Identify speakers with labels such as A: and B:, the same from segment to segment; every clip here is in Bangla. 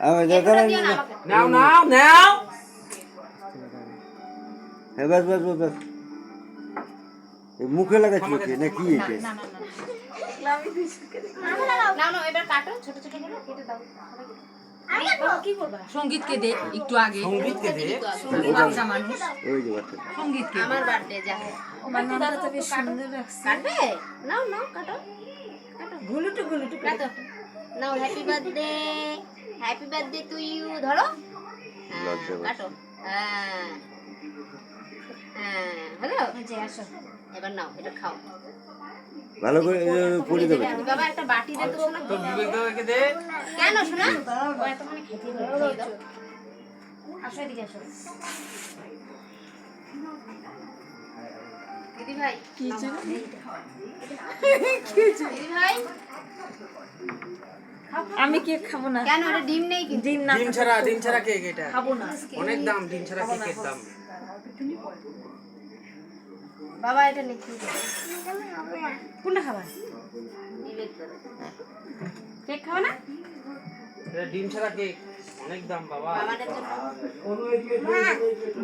A: নাও নাও নাও
B: হ্যাঁ বাস বাস বাস বাস মুখে লাগাচ্ছি কি না কি এটা
C: না, না, এবার কাটো, ছোট ছোট করে কেটে দাও। বাবা, কি করবা?
D: সঙ্গীতকে দে একটু আগে
A: সঙ্গীতকে দে
D: বাচ্চা মানুষ
B: ওই যে বাচ্চা
D: সঙ্গীতকে
C: আমার birthday যা। কাটবে? নাও, নাও, কাটো। কাটো। কাটো। নাও, happy birthday, happy birthday to you, ধরো। হ্যাঁ, কাটো। হ্যাঁ। হ্যাঁ, হলো? এবার নাও, এটা খাও।
B: ভালো করে পড়ে দেবে।
C: বাবা একটা বাটি দে তো শোনা।
A: বিবেক দাদাকে দে।
C: কেন শোনা? ও এতখানি খেতে দাও। আসো এদিকে আসো। দিদি ভাই দিদি ভাই
D: আমি কেক খাব না।
C: কেন? ওটা ডিম নেই কিন্তু।
D: ডিম না
A: ডিম ছাড়া ডিম ছাড়া কেক এটা।
D: খাব না।
A: অনেক দাম ডিম ছাড়া কেকের দাম।
C: বাবা এটা নে
D: কোনটা খাবা। কেক খাবা না?
A: এটা ডিম ছাড়া কেক। অনেক দাম বাবা।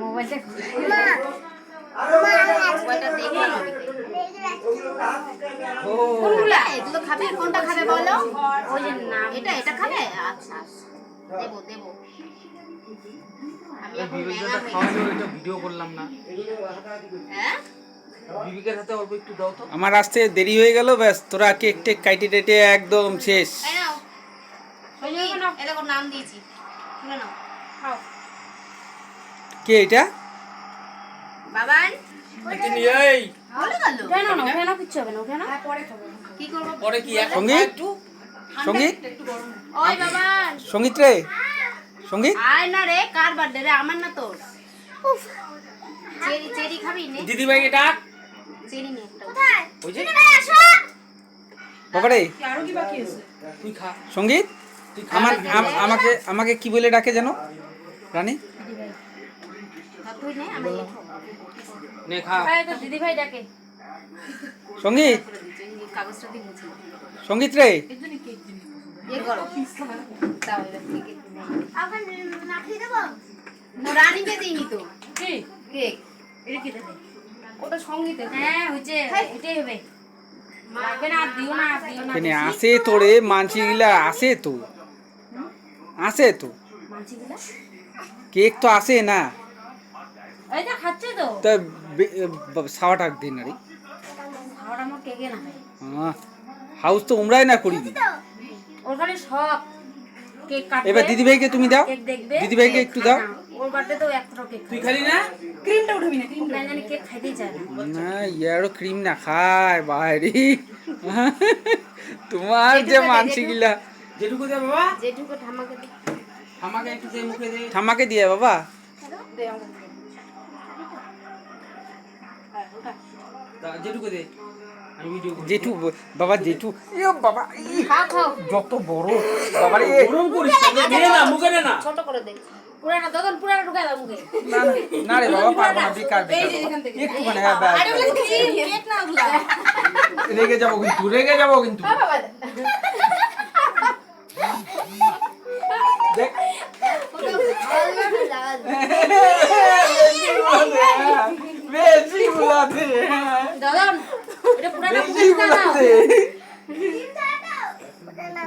D: মোবাইলটা
C: মোবাইলটা দেখে নাও
A: ও
C: কোনগুলা? এগুলো খাবে? কোনটা খাবে বলো? ওই যে নাম এটা এটা খাবে? আচ্ছা আচ্ছা। দেবো দেবো। আমি এখন
A: বিবেক
C: ম্যাঙ্গা
A: দাদা খাওয়ালো এটা ভিডিও করলাম না।
C: হ্যাঁ?
A: বিবেকের হাতে অল্প একটু দাও তো।
E: আমার আসতে দেরি হয়ে গেল ব্যাস। তোরা কেক টেক কাইটে টেটে একদম শেষ।
C: এই নাও। সঙ্গী এটা কোন নাম দিয়েছি। শুনে নাও। খাও।
E: কে এটা?
C: বাবান
A: তিনি এই
C: বলে গেল?
D: কেন না কেন কিচ্ছু হবে না কেন
C: কি করব?
A: পরে কি এখন?
E: সংগীত?
A: খা একটু।
E: সংগীত?
C: ওই বাবান
E: সংগীত রে। সংগীত?
C: আয় না রে কার বার্থডে রে? আমার না তোর। চেরি চেরি খাবি নে।
A: দিদি ভাইকে ডাক।
C: চেরি নে একটা। কোথায়?
A: ওই যে।
E: বাবারে
A: তুই খা।
E: সংগীত?
A: তুই খা।
E: আমার আমাকে আমাকে কি বলে ডাকে জানো রানী?
C: তুই নে আমি।
A: নে খা।
D: দিদি ভাই ডাকে।
C: সংগীত।
E: সংগীত রে।
C: করো। দাও এবার থেকে ও রানীকে দিইনি তো?
D: কি?
C: কেক
D: এটা কি দেবে?
C: ওটা সঙ্গীতে
D: হ্যাঁ হচ্ছে এটাই হবে। লাগবে না আর দিও না আর দিও না।
E: কেনে আসে তোরে মানসিগুলা আসে তো। আসে তো। কেক তো আসে না।
D: তো তা
E: সাওয়াটা দিন
D: আমার কেকে না
E: হাউস তো উমরাই না করিবি
D: ওর খালি শখ কেক কাটবে
E: এবার দিদি ভাইকে তুমি দাও।
D: কেক
E: দিদি ভাইকে একটু দাও।
D: না, ওর বার্থডে তো একটা কেক
A: তুই খালি না?
D: ক্রিমটা উঠাবি না ক্রিমটা জানি কেক খাইতেই চায় না
E: না ইয়ারও ক্রিম না খায় বাইরে। তোমার যে মানসিগুলা
A: যেটুকু দে বাবা?
C: যেটুকু ঠাম্মাকে দিই
A: আমাকে একটু দে মুখে দে।
E: ঠাম্মাকে দিয়ে বাবা।
A: দা- যেটুকু দে। আমি ভিডিও করি
E: জেঠু বাবা জেঠু ইয়ো বাবা ই,
C: খাও খাও
E: যত বড় বাবা রে
A: গরম করিস না, মুখে না
C: ছোট করে দেই
D: পুরানা দদন পুরানা ঢুকাই দাও মুখে।
E: না না, না রে বাবা পারব না বেকার বেকার। বাবা। একটুখানি হ্যাঁ ব্যাস, ব্যাস।
D: কেক না ওগুলা।
E: রেগে যাব কিন্তু রেগে যাব কিন্তু। দেখ।
D: পুরানা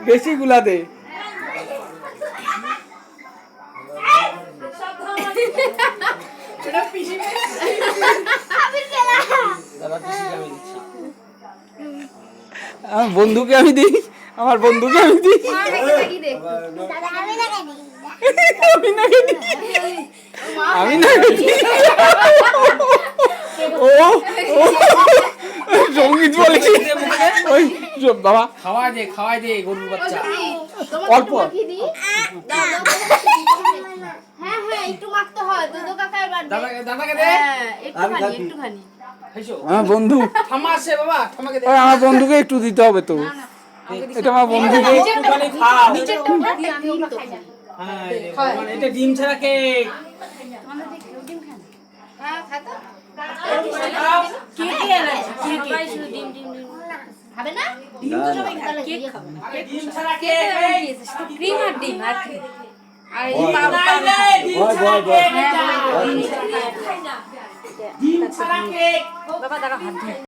E: বেশি
A: আমি
E: আমার বন্ধুকে আমি দিই আমার বন্ধুকে আমি দিই। আমি না আমি না দিই ও ও, সংগীত বলেছি ওই সব বাবা।
A: খাওয়াই দে খাওয়াই দে গরুর বাচ্চা।
E: অল্প।
C: হ্যাঁ হ্যাঁ একটু মাখতে হয়। দুধ কাকার বার্থডে।
A: দাদা দাদাকে দে।
C: হ্যাঁ একটুখানি একটুখানি।
E: আমার বন্ধু।
A: ঠাম্মা বাবা ঠাম্মাকে দে।
E: আমার বন্ধুকে একটু দিতে হবে তো। এটা আমার বন্ধুকে
A: একটুখানি খাও। হ্যাঁ এটা ডিম ছাড়া কেক।
C: হ্যাঁ খাবে না? ডিম তো সবাই তাহলে দিয়ে খাব
A: ডিম ছাড়া কেক এই।
D: ক্রিম আর ডিম আর কি আর এই
B: বয়,
D: পা-
B: বয়।
D: পা-
B: বয়, বয়, বয়।
D: হ্যাঁ, মা,
B: বয়।
D: ডিম ছাড়া খায়। বাবা দাঁড়াও হাত